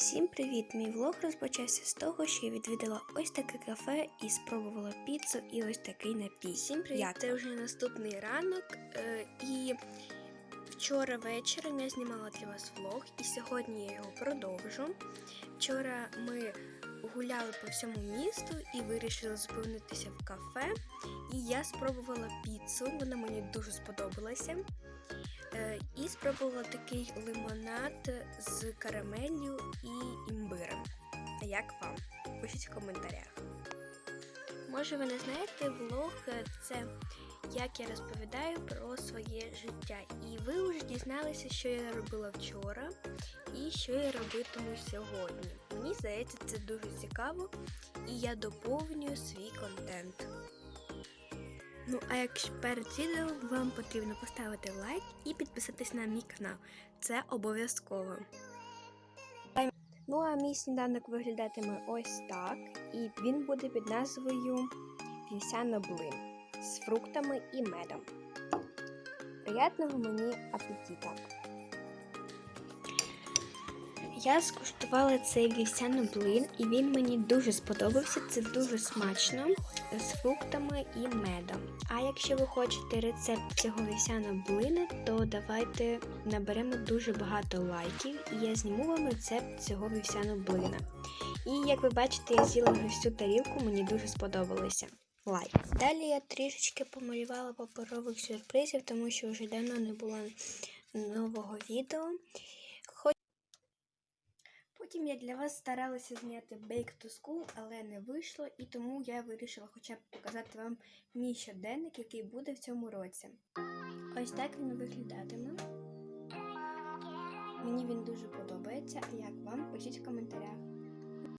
Всім привіт! Мій влог розпочався з того, що я відвідала ось таке кафе і спробувала піцу і ось такий напій. Всім привіт! Як Це вже наступний ранок, е, і вчора вечором я знімала для вас влог, і сьогодні я його продовжу. Вчора ми гуляли по всьому місту і вирішили зупинитися в кафе. І я спробувала піцу, вона мені дуже сподобалася. Е, І спробувала такий лимонад з карамеллю і імбирем. А як вам? Пишіть в коментарях. Може, ви не знаєте, влог е, це як я розповідаю про своє життя. І ви вже дізналися, що я робила вчора і що я робитиму сьогодні. Мені здається, це дуже цікаво, і я доповнюю свій контент. Ну, а якщо перед відео вам потрібно поставити лайк і підписатись на мій канал. Це обов'язково. Ну, а мій сніданок виглядатиме ось так, і він буде під назвою Вівсяна блин з фруктами і медом. Приятного мені апетита! Я скуштувала цей вівсяний блин, і він мені дуже сподобався. Це дуже смачно з фруктами і медом. А якщо ви хочете рецепт цього вівсяного блина, то давайте наберемо дуже багато лайків, і я зніму вам рецепт цього вівсяного блина. І як ви бачите, я з'їла всю тарілку, мені дуже сподобалося. Лайк. Далі я трішечки помалювала паперових сюрпризів, тому що вже давно не було нового відео. Хоч Потім я для вас старалася зняти Bake to School, але не вийшло, і тому я вирішила хоча б показати вам мій щоденник, який буде в цьому році. Ось так він виглядатиме. Мені він дуже подобається. А як вам? Пишіть в коментарях.